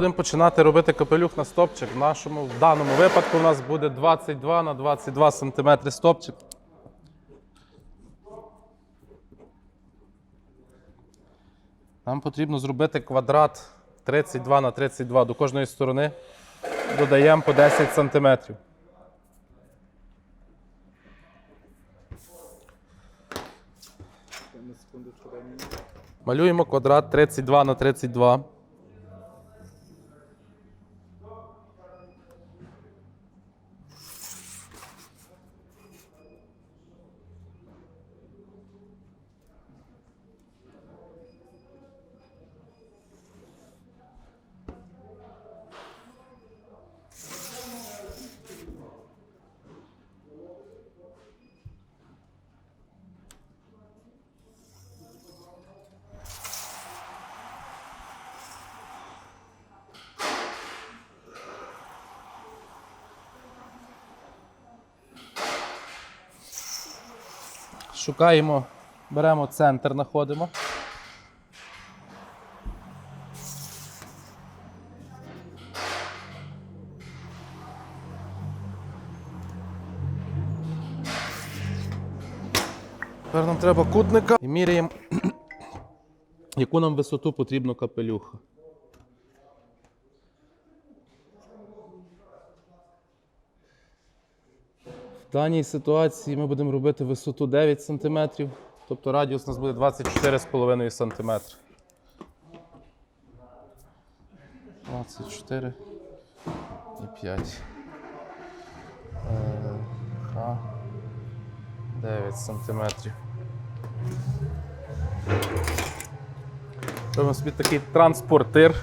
Будемо починати робити капелюх на стопчик. В нашому в даному випадку у нас буде 22 на 22 см стопчик. Нам потрібно зробити квадрат 32 на 32 до кожної сторони. Додаємо по 10 см. Малюємо квадрат 32 на 32. Шукаємо, беремо центр, знаходимо. Тепер нам треба кутника і міряємо, яку нам висоту потрібно капелюха. В даній ситуації ми будемо робити висоту 9 см, тобто радіус у нас буде 24,5 см. 24 і 5. Е, Х 9 см. Робимо собі такий транспортир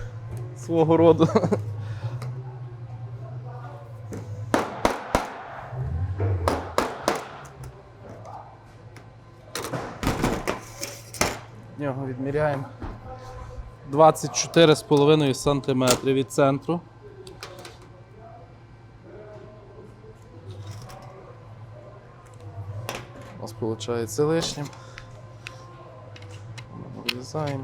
свого роду. 24,5 см від центру. У нас виходить лишнім. Вирізаємо.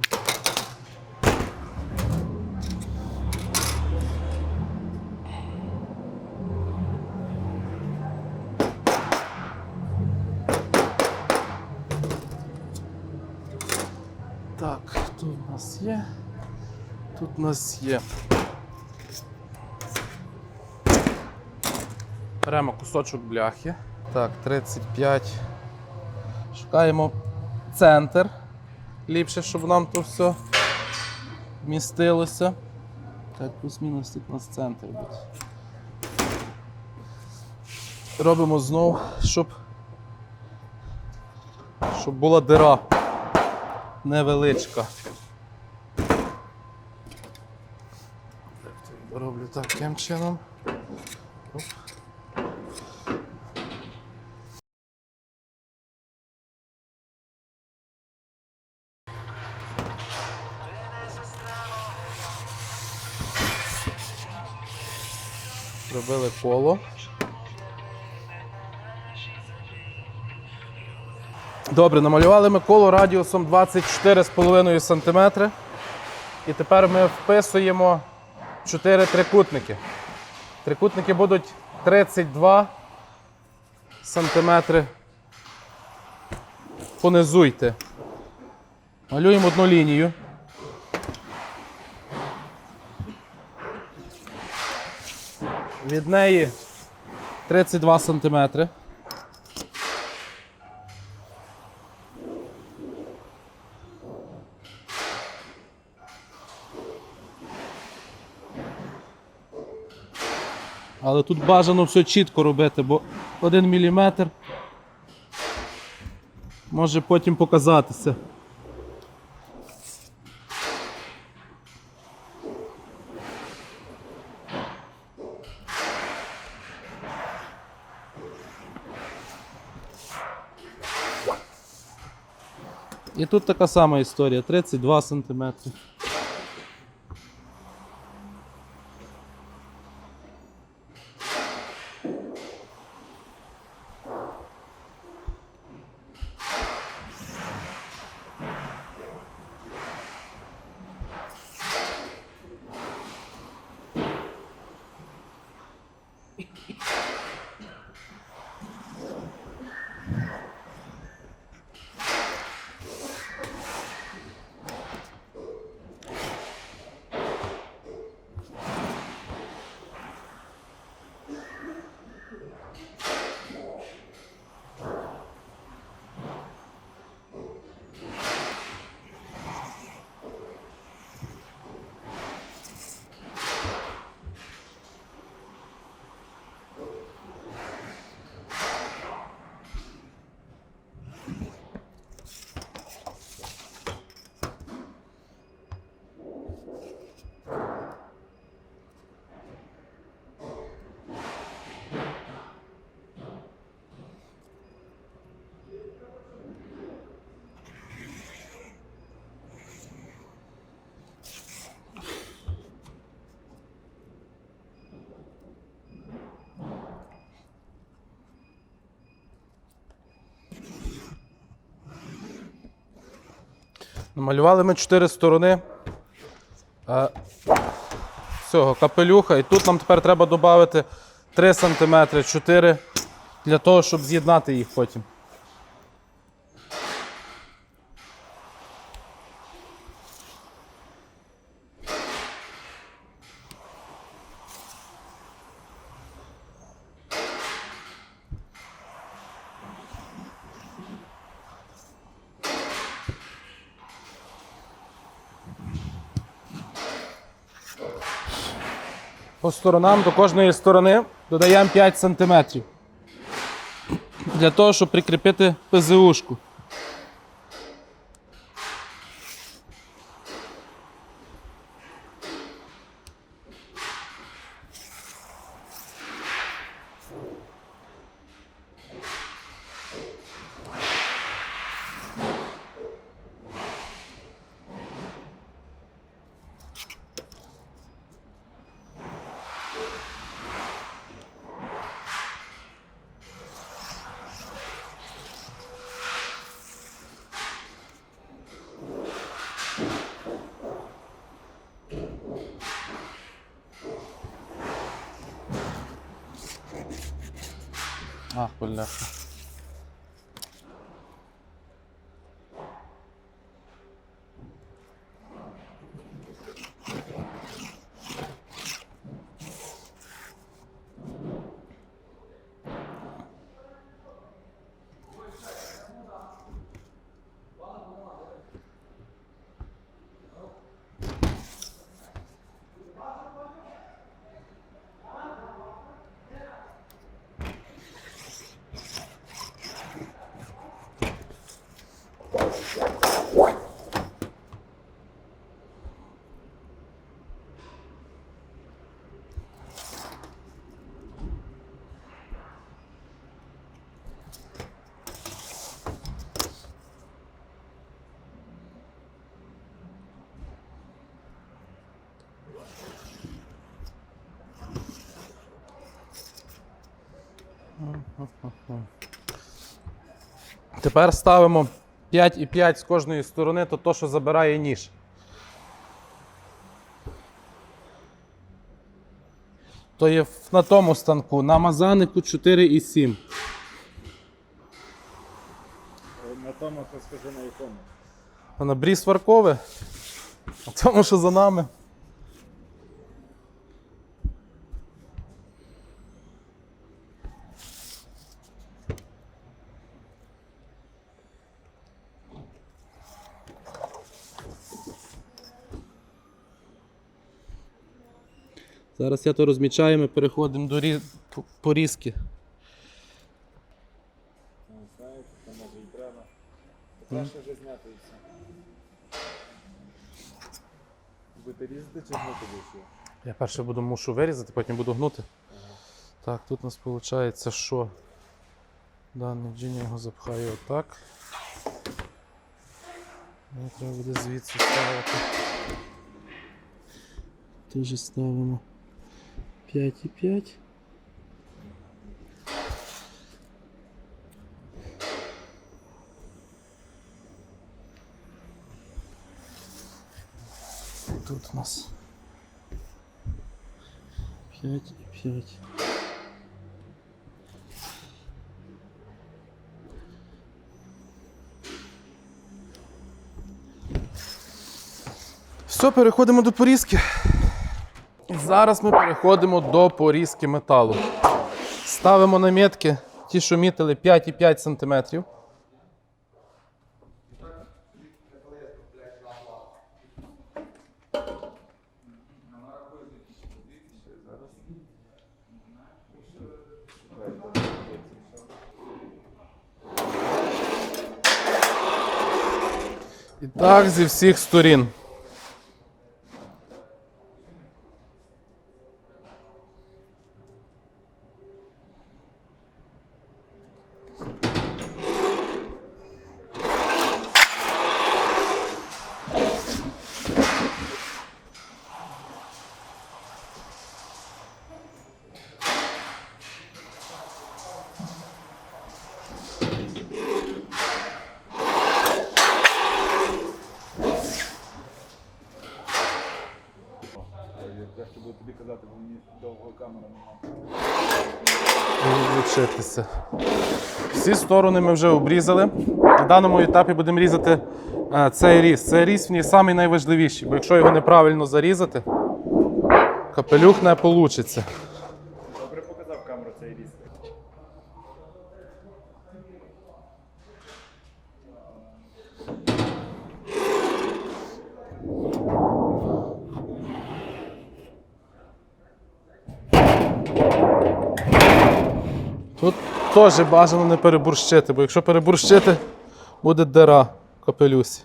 Нас є. Беремо кусочок бляхи. Так, 35. Шукаємо центр. Ліпше, щоб нам то все вмістилося. Так, плюс-мінус тут у нас центр буде. Робимо знову, щоб, щоб була дира невеличка. Роблю таким чином. Оп. Зробили коло. Добре, намалювали ми коло радіусом 24,5 см. І тепер ми вписуємо 4 трикутники. Трикутники будуть 32 см. Понизуйте. Малюємо одну лінію. Від неї 32 сантиметри. Але тут бажано все чітко робити, бо один міліметр може потім показатися. І тут така сама історія 32 сантиметри. Намалювали ми чотири сторони е, цього капелюха. І тут нам тепер треба додати 3 см, 4 для того, щоб з'єднати їх потім. По сторонам до кожної сторони додаємо 5 см. Для того, щоб прикріпити ПЗУшку. آه. كلها Тепер ставимо 5,5 з кожної сторони, то то, що забирає ніж. То є на тому станку, на мазанику 4,7. На тому, то скажи на якому. На бріз варкове. А тому, що за нами. Зараз я то розмічаю, ми переходимо до рі... по- порізки. Краще вже зняти і все. Будете різати чи гнути будеш? Я перше буду мушу вирізати, потім буду гнути. Так, тут у нас виходить, що даний джин його запхаю отак. Мені треба буде звідси ставити. Теж ставимо 5,5. Тут у нас 5 и 5. Все, переходимо до порізки. Зараз ми переходимо до порізки металу. Ставимо наметки, ті, що мітили 5,5 см. І так зі всіх сторін. Відлучитися. Всі сторони ми вже обрізали. На даному етапі будемо різати е, цей різ. Цей різ в ній самий найважливіший, бо якщо його неправильно зарізати, капелюх не вийде. Добре показав камеру цей різ. Тут теж бажано не переборщити, бо якщо переборщити, буде дира в капелюсі.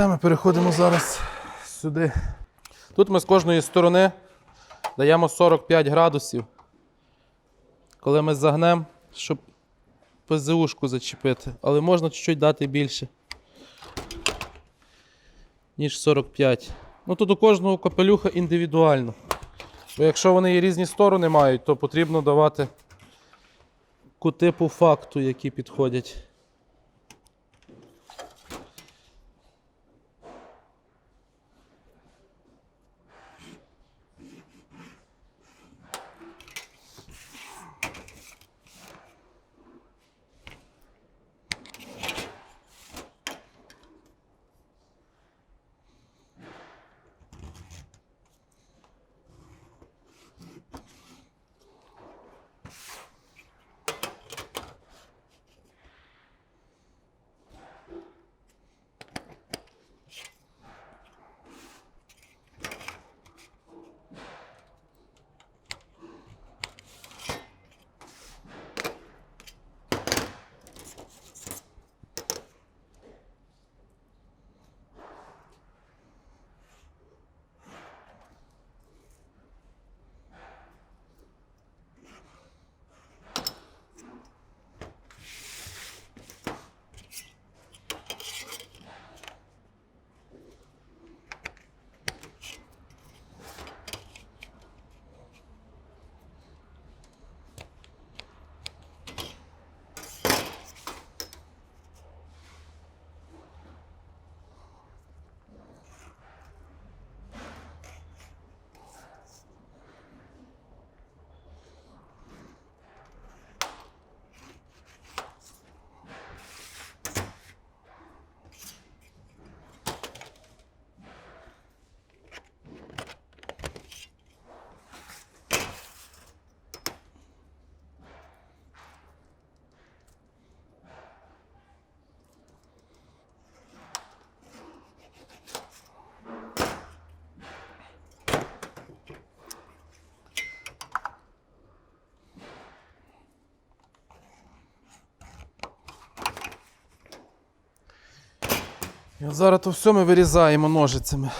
Все, ми переходимо зараз сюди. Тут ми з кожної сторони даємо 45 градусів. Коли ми загнемо, щоб ПЗУшку зачепити. Але можна чуть-чуть дати більше, ніж 45. Ну тут у кожного капелюха індивідуально. Бо якщо вони і різні сторони мають, то потрібно давати кути по факту, які підходять. Зараз то все ми вирізаємо ножицями.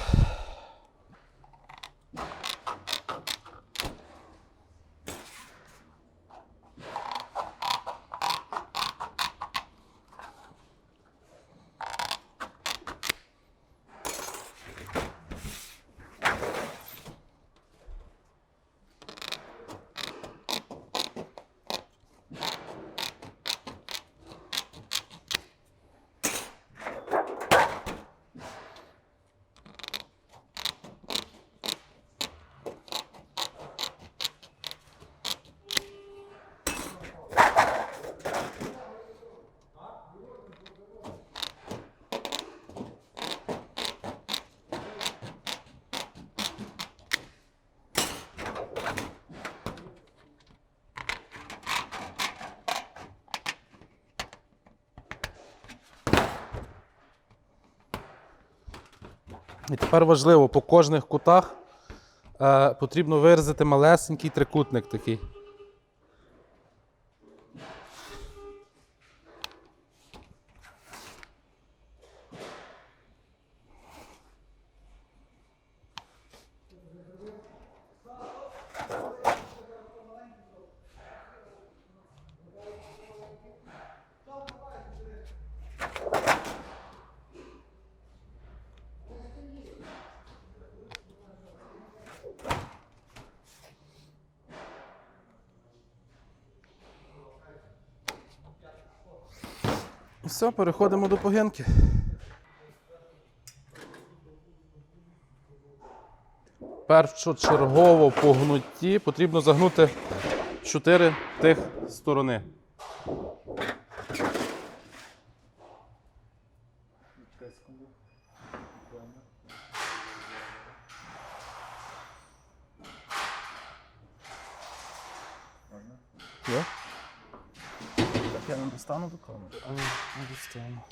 І тепер важливо, по кожних кутах е, потрібно вирізати малесенький трикутник такий. Все, переходимо до погинки. Першочергово по гнутті потрібно загнути 4 тих сторони. Є? Я не достану до камери. А, не достану.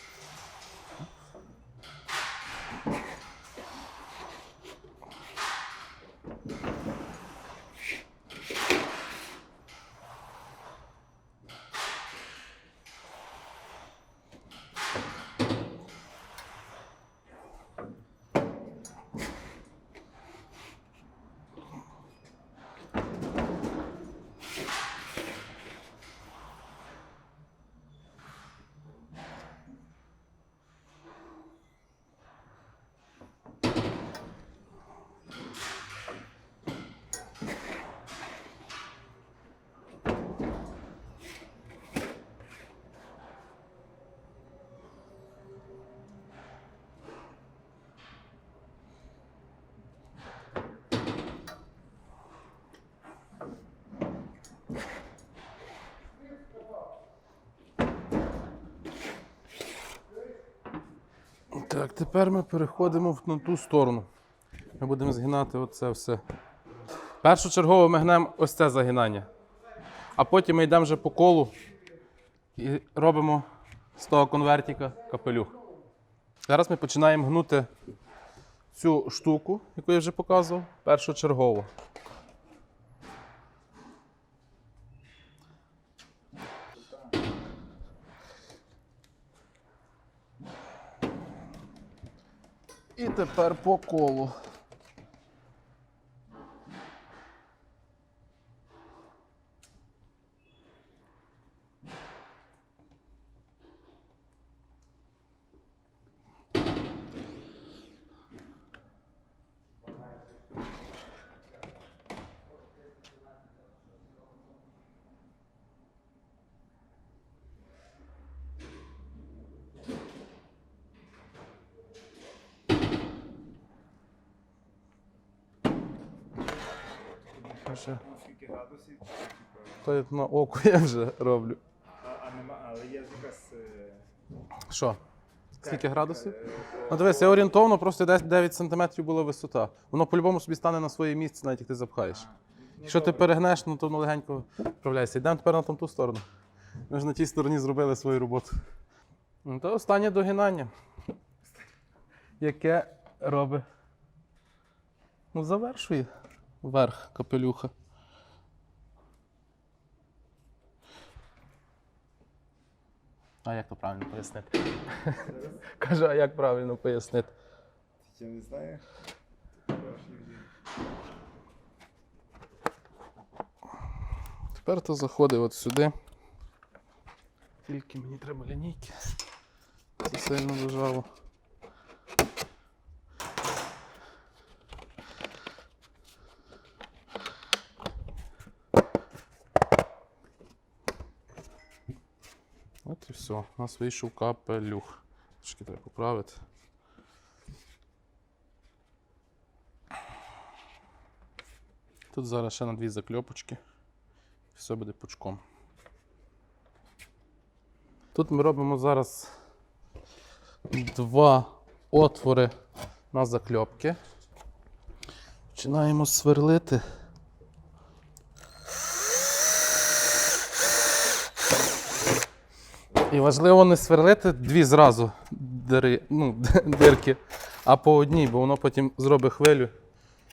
Так, тепер ми переходимо на ту сторону. Ми будемо згинати оце все. Першочергово ми гнемо ось це загинання. А потім ми йдемо вже по колу і робимо з того конвертика капелюх. Зараз ми починаємо гнути цю штуку, яку я вже показував, першочергово. Тепер по колу. Каже, Скільки градусів? То я на око я вже роблю. А, а нема, але є якась. е, Що? Скільки градусів? е, Ну дивись, я орієнтовно просто десь 9 см була висота. Воно по-любому собі стане на своє місце, навіть як ти запхаєш. Якщо ти перегнеш, ну то воно легенько вправляйся. Йдемо тепер на там ту сторону. Ми ж на тій стороні зробили свою роботу. Ну, то останнє догинання. Яке робить. Ну, завершує верх капелюха. А як то правильно пояснити? Кажу, а як правильно пояснити? Я не знаю. Тепер то заходить от сюди. Тільки мені треба лінійки. Це сильно лежало. От і все. У нас вийшов капелюх. Трошки треба поправити. Тут зараз ще на дві закльопочки. Все буде пучком. Тут ми робимо зараз два отвори на закльопки. Починаємо сверлити. І важливо не сверлити дві зразу дири, ну, дирки, а по одній, бо воно потім зробить хвилю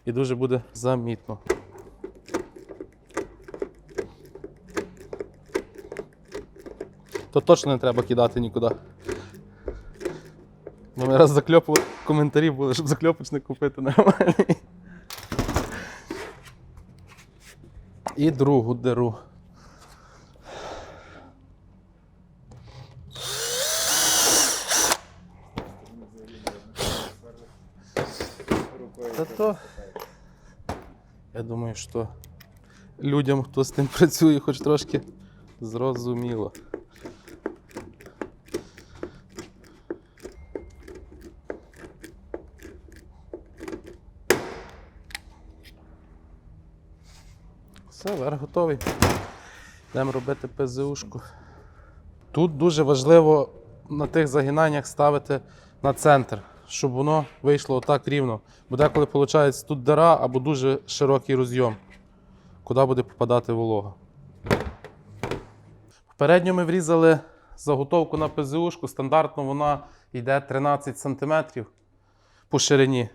і дуже буде замітно. То точно не треба кидати нікуди. Бо ми раз закльопували коментарі були, щоб закльопочник купити нормальний. І другу диру. Та то, я думаю, що людям, хто з тим працює, хоч трошки зрозуміло. Все, верх готовий. Йдемо робити ПЗУшку. Тут дуже важливо на тих загинаннях ставити на центр щоб воно вийшло отак рівно. Бо деколи виходить тут дира або дуже широкий розйом, куди буде попадати волога. Попередньо ми врізали заготовку на ПЗУшку. Стандартно вона йде 13 см по ширині.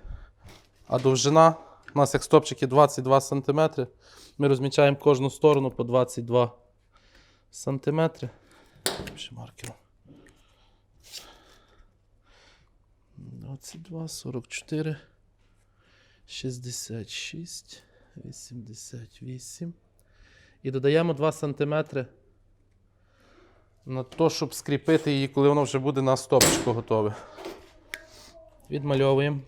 А довжина у нас як стопчики 22 см. Ми розмічаємо кожну сторону по 22 см. Ще маркером. 22, 44, 66, 88. І додаємо 2 см на то, щоб скріпити її, коли воно вже буде на стопочку готове. Відмальовуємо.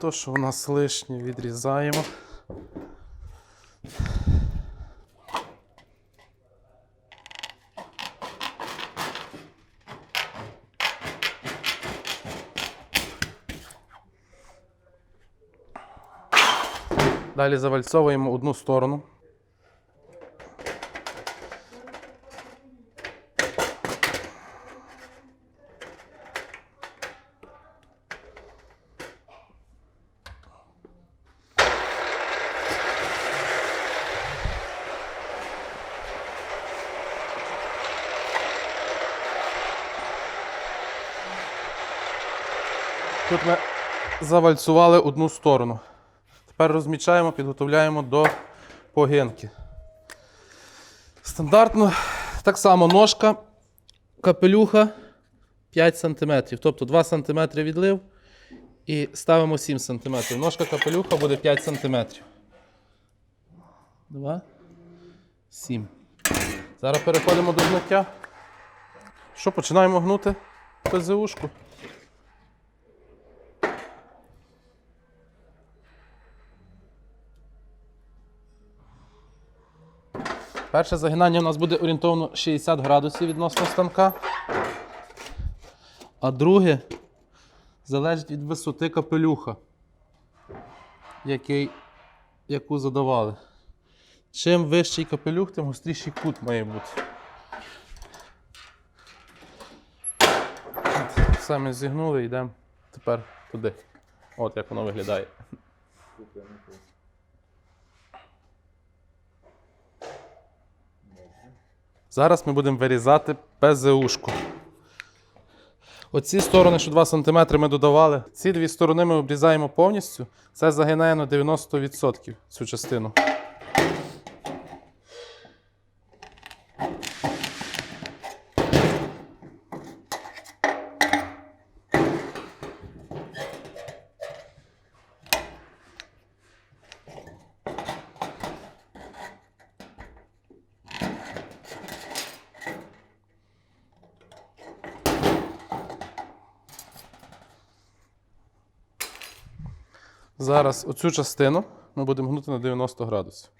То, що у нас лишнє, відрізаємо. Далі завальцовуємо одну сторону. Тут ми завальцювали одну сторону. Тепер розмічаємо, підготовляємо до погинки. Стандартно так само ножка, капелюха 5 см. Тобто 2 см відлив і ставимо 7 см. Ножка капелюха буде 5 см. 2, 7. Зараз переходимо до гнуття. Що, починаємо гнути ПЗУшку. Перше загинання у нас буде орієнтовно 60 градусів відносно станка. А друге залежить від висоти капелюха, який, яку задавали. Чим вищий капелюх, тим гостріший кут має бути. Все ми зігнули, йдемо тепер туди. От як воно виглядає. Зараз ми будемо вирізати ПЗУшку. Оці сторони, що 2 см ми додавали, ці дві сторони ми обрізаємо повністю. Це загинає на 90% цю частину. Зараз оцю частину ми будемо гнути на 90 градусів.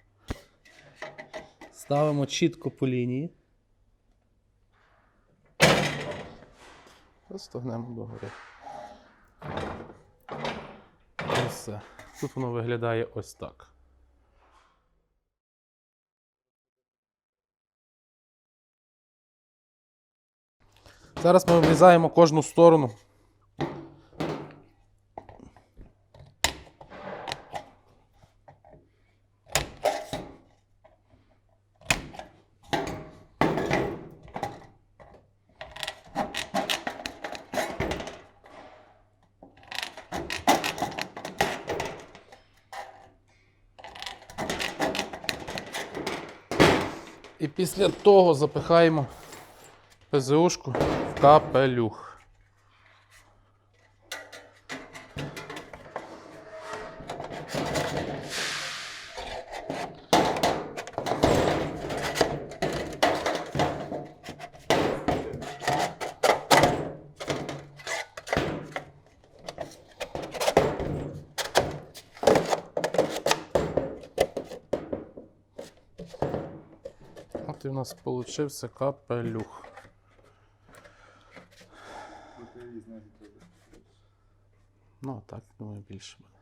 Ставимо чітко по лінії. Розтогнемо догори. І все. Тут воно виглядає ось так. Зараз ми обрізаємо кожну сторону. І після того запихаємо ПЗУшку в капелюх. Нас получився капелюх. Ну, а так, думаю, більше буде.